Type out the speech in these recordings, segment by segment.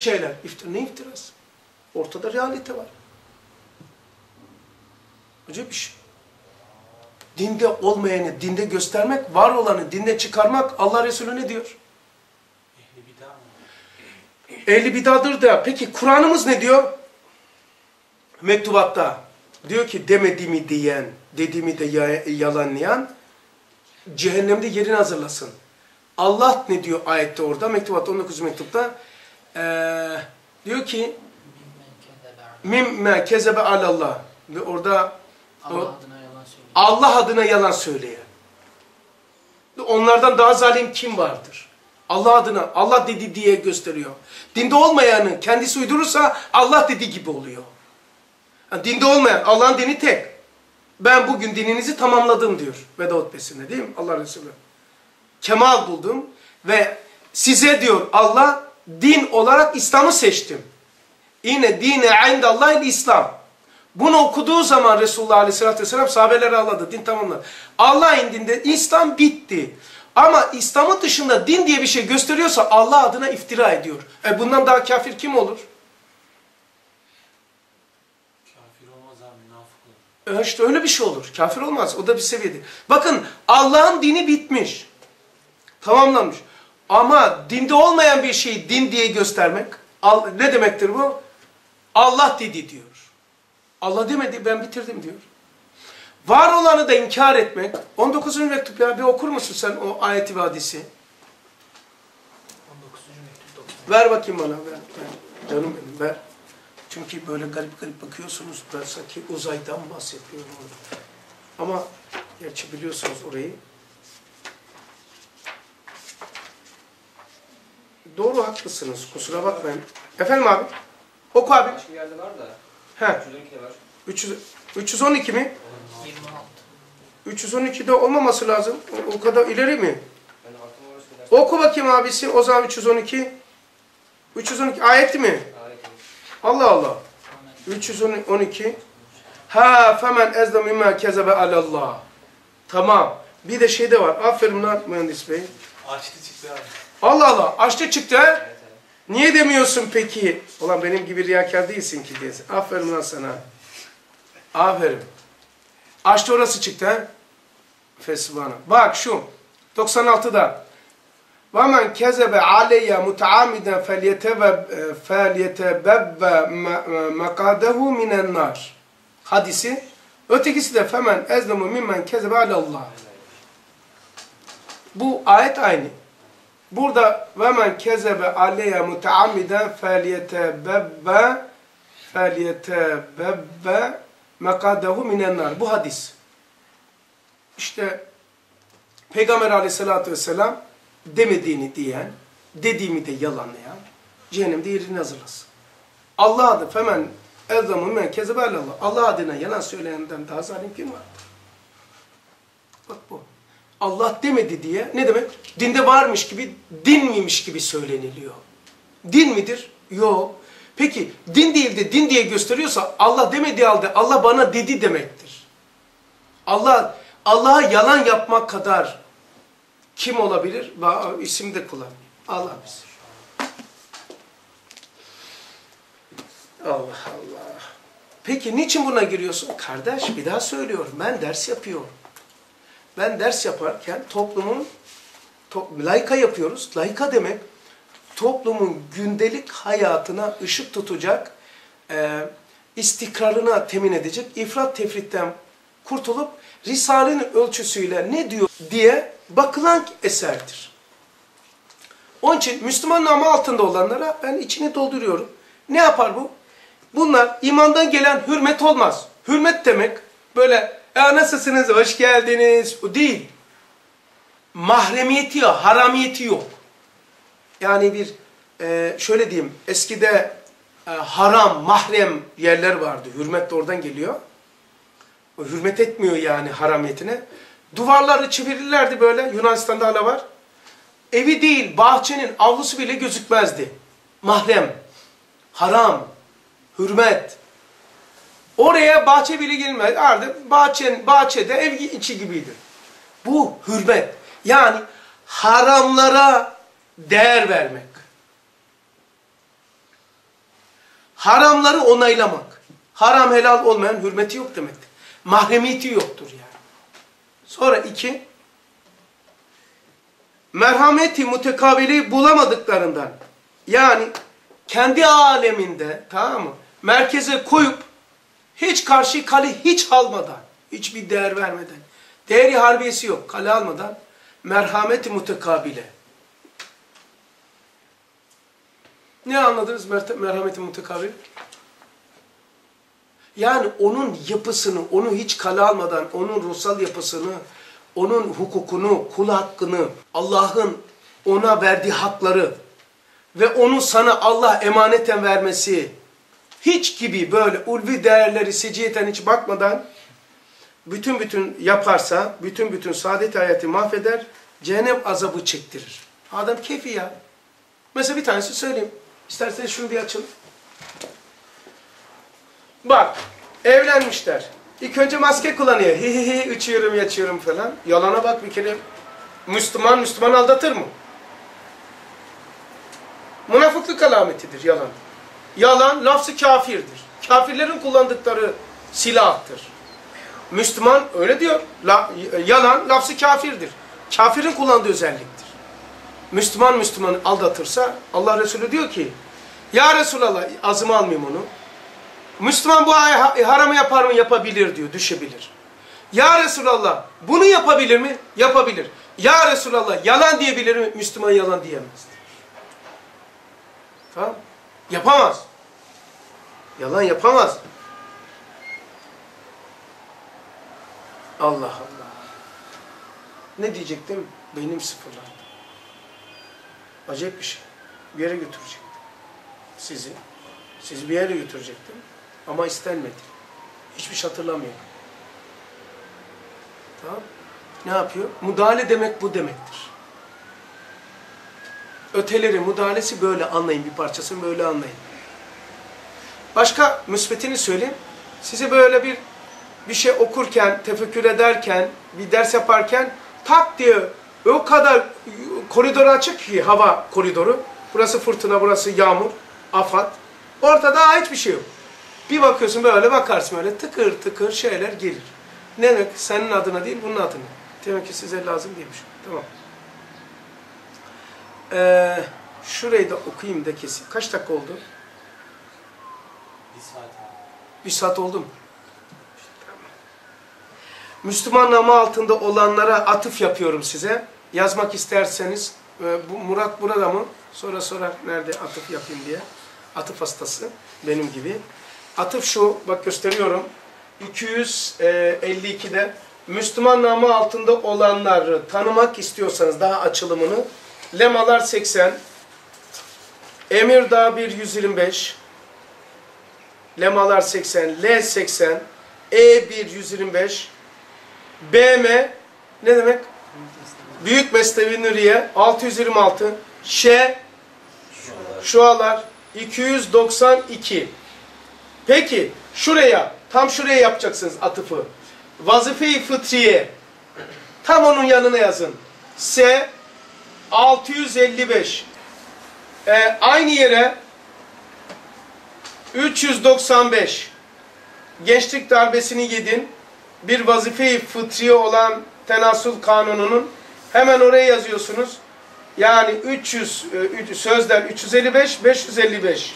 şeyler. İftir, ne iftirası? Ortada realite var. Acayip bir şey. Dinde olmayanı dinde göstermek, var olanı dinde çıkarmak Allah Resulü ne diyor? Ehli bid'a mı? Ehli bidadır da. Peki Kur'an'ımız ne diyor? Mektubatta. Diyor ki demediğimi diyen, dediğimi de ya- yalanlayan cehennemde yerini hazırlasın. Allah ne diyor ayette orada? Mektubatta 19 mektupta. Ee, diyor ki mimme kezebe alallah. Ve orada Allah o- adına yalan söylüyor. Allah adına yalan söyleyen. Onlardan daha zalim kim vardır? Allah adına, Allah dedi diye gösteriyor. Dinde olmayanı kendisi uydurursa Allah dediği gibi oluyor. Ha, dinde olmayan, Allah'ın dini tek. Ben bugün dininizi tamamladım diyor Veda hutbesinde değil mi Allah Resulü? Kemal buldum ve size diyor Allah din olarak İslam'ı seçtim. İne dine indallahil İslam. Bunu okuduğu zaman Resulullah Aleyhisselatü Vesselam sahabeleri ağladı. Din tamamladı. Allah indinde İslam bitti. Ama İslam'ın dışında din diye bir şey gösteriyorsa Allah adına iftira ediyor. E bundan daha kafir kim olur? Kafir olmaz abi münafık olur. E işte öyle bir şey olur. Kafir olmaz. O da bir seviyede. Bakın Allah'ın dini bitmiş. Tamamlanmış. Ama dinde olmayan bir şeyi din diye göstermek ne demektir bu? Allah dedi diyor. Allah demedi ben bitirdim diyor. Var olanı da inkar etmek. 19. mektup ya bir okur musun sen o ayeti ve hadisi? 19. mektup 90. Ver bakayım bana. Ver, ver. Canım benim ver. Çünkü böyle garip garip bakıyorsunuz. Ben sanki uzaydan bahsediyorum orada. Ama gerçi biliyorsunuz orayı. Doğru haklısınız. Kusura bakmayın. Efendim abi? Oku abi. Başka yerde var da. He. 312 de var. 300, 312 mi? 26. 312'de olmaması lazım. O, o kadar ileri mi? Oku bakayım abisi. O zaman 312. 312 ayet mi? Ayet. Allah Allah. 312. Ha femen ezle mimma kezebe alallah. Tamam. Bir de şey de var. Aferin lan mühendis bey. Açtı çıktı abi. Allah Allah. Açtı çıktı ha. Evet evet. Niye demiyorsun peki? Ulan benim gibi riyakar değilsin ki diye. Aferin lan sana. Aferin. Açtı orası çıktı ha. Fesbana. Bak şu. 96'da. وَمَنْ كَذَبَ عَلَيَّ مُتَعَامِدًا فَلْيَتَبَبَّ مَقَادَهُ مِنَ النَّارِ Hadisi. Ötekisi de فَمَنْ اَزْلَمُ مِمَّنْ كَذَبَ عَلَى اللّٰهِ bu ayet aynı. Burada ve men kezebe aleyye muteammiden felyetebebbe felyetebebbe mekadehu minennar. Bu hadis. İşte Peygamber aleyhissalatü vesselam demediğini diyen, dediğimi de yalanlayan cehennemde yerini hazırlasın. Allah adı femen ezzamu men kezebe Allah. Allah adına yalan söyleyenden daha zalim kim vardır? Bak bu. Allah demedi diye ne demek? Dinde varmış gibi, din miymiş gibi söyleniliyor. Din midir? Yok. Peki din değil de din diye gösteriyorsa Allah demediği halde Allah bana dedi demektir. Allah Allah'a yalan yapmak kadar kim olabilir? Ba- İsim de kullan. Allah bilir. Allah Allah. Peki niçin buna giriyorsun? Kardeş bir daha söylüyorum. Ben ders yapıyorum. Ben ders yaparken toplumun to, layıka yapıyoruz. Layıka demek toplumun gündelik hayatına ışık tutacak, e, istikrarına temin edecek, ifrat tefritten kurtulup Risale'nin ölçüsüyle ne diyor diye bakılan eserdir. Onun için Müslüman namı altında olanlara ben içini dolduruyorum. Ne yapar bu? Bunlar imandan gelen hürmet olmaz. Hürmet demek böyle ya nasılsınız, hoş geldiniz. O değil. Mahremiyeti yok, haramiyeti yok. Yani bir e, şöyle diyeyim eskide e, haram, mahrem yerler vardı. Hürmet de oradan geliyor. O hürmet etmiyor yani haramiyetine. Duvarları çevirirlerdi böyle. Yunanistan'da hala var. Evi değil, bahçenin avlusu bile gözükmezdi. Mahrem, haram, hürmet. Oraya bahçe bile girmez. Artık bahçen, bahçede ev içi gibiydi. Bu hürmet. Yani haramlara değer vermek. Haramları onaylamak. Haram helal olmayan hürmeti yok demektir. Mahremiyeti yoktur yani. Sonra iki, merhameti mutekabili bulamadıklarından yani kendi aleminde tamam mı? Merkeze koyup hiç karşı kale hiç almadan, hiçbir değer vermeden, değeri harbiyesi yok, kale almadan merhameti mutekabile. Ne anladınız mer- merhameti mutekabile? Yani onun yapısını, onu hiç kale almadan, onun ruhsal yapısını, onun hukukunu, kul hakkını, Allah'ın ona verdiği hakları ve onu sana Allah emaneten vermesi, hiç gibi böyle ulvi değerleri seciyeten hiç bakmadan bütün bütün yaparsa, bütün bütün saadet hayatı mahveder, cehennem azabı çektirir. Adam keyfi ya. Mesela bir tanesi söyleyeyim. İsterseniz şunu bir açın. Bak, evlenmişler. İlk önce maske kullanıyor. Hi hi hi, içiyorum, yaçıyorum falan. Yalana bak bir kere. Müslüman, Müslüman aldatır mı? Münafıklık alametidir yalan. Yalan, lafzı kafirdir. Kafirlerin kullandıkları silahtır. Müslüman öyle diyor. La, yalan, lafzı kafirdir. Kafirin kullandığı özelliktir. Müslüman Müslümanı aldatırsa Allah Resulü diyor ki Ya Resulallah azımı almayayım onu. Müslüman bu haramı yapar mı? Yapabilir diyor, düşebilir. Ya Resulallah bunu yapabilir mi? Yapabilir. Ya Resulallah yalan diyebilir mi? Müslüman yalan diyemez. Tamam Yapamaz. Yalan yapamaz. Allah Allah. Ne diyecektim? Benim sıfırlandı. Acayip bir şey. Bir yere götürecektim. Sizi. Sizi bir yere götürecektim. Ama istenmedi. Hiçbir şey hatırlamıyorum. Tamam Ne yapıyor? Müdahale demek bu demektir. Öteleri, müdahalesi böyle anlayın. Bir parçasını böyle anlayın. Başka müsbetini söyleyeyim. Size böyle bir bir şey okurken, tefekkür ederken, bir ders yaparken tak diye o kadar koridor açık ki hava koridoru. Burası fırtına, burası yağmur, afat. Ortada hiçbir şey yok. Bir bakıyorsun böyle bakarsın böyle tıkır tıkır şeyler gelir. Ne demek? Senin adına değil bunun adına. Demek ki size lazım değilmiş. Tamam. Ee, şurayı da okuyayım da kesin. Kaç dakika oldu? Saat. Bir saat oldu mu? Müslüman namı altında olanlara atıf yapıyorum size. Yazmak isterseniz, e, bu Murat burada mı? Sonra sorar nerede atıf yapayım diye. Atıf hastası benim gibi. Atıf şu, bak gösteriyorum. 252'de Müslüman namı altında olanları tanımak istiyorsanız daha açılımını Lemalar 80 Emirdağ 1 125 Lemalar 80 L 80 E1 125 BM ne demek? Büyük Mesnevi Nuriye 626 Ş Şualar 292 Peki şuraya tam şuraya yapacaksınız atıfı. Vazife-i fıtriye tam onun yanına yazın. S 655 ee, aynı yere 395 gençlik darbesini yedin bir vazife-i fıtriye olan tenasul kanununun hemen oraya yazıyorsunuz. Yani 300 e, sözler 355 555.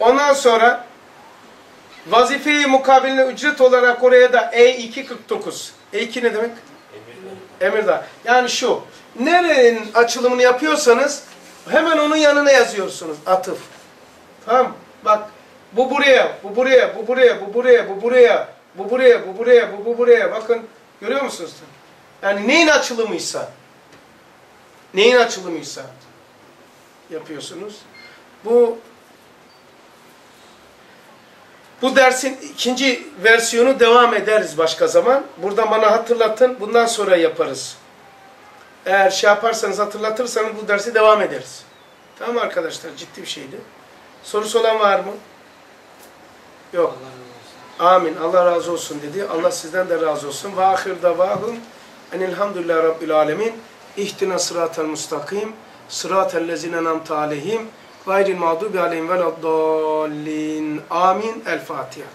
Ondan sonra vazifeyi mukabiline ücret olarak oraya da E249. E2 ne demek? Emirdağ. Yani şu. Nerenin açılımını yapıyorsanız hemen onun yanına yazıyorsunuz. Atıf. Tamam Bak bu buraya, bu buraya, bu buraya, bu buraya, bu buraya, bu buraya, bu buraya, bu, bu buraya. Bakın görüyor musunuz? Yani neyin açılımıysa, neyin açılımıysa yapıyorsunuz. Bu bu dersin ikinci versiyonu devam ederiz başka zaman. Buradan bana hatırlatın. Bundan sonra yaparız. Eğer şey yaparsanız hatırlatırsanız bu dersi devam ederiz. Tamam arkadaşlar ciddi bir şeydi. Sorusu olan var mı? Yok. Allah. Amin. Allah razı olsun dedi. Allah sizden de razı olsun. Ve ahir davahum enelhamdülillahi rabbil alemin. İhtina sıratel mustakim. Sıratel lezine namte aleyhim. gayril mağdubi aleyhim veleddallin. Amin. El Fatiha.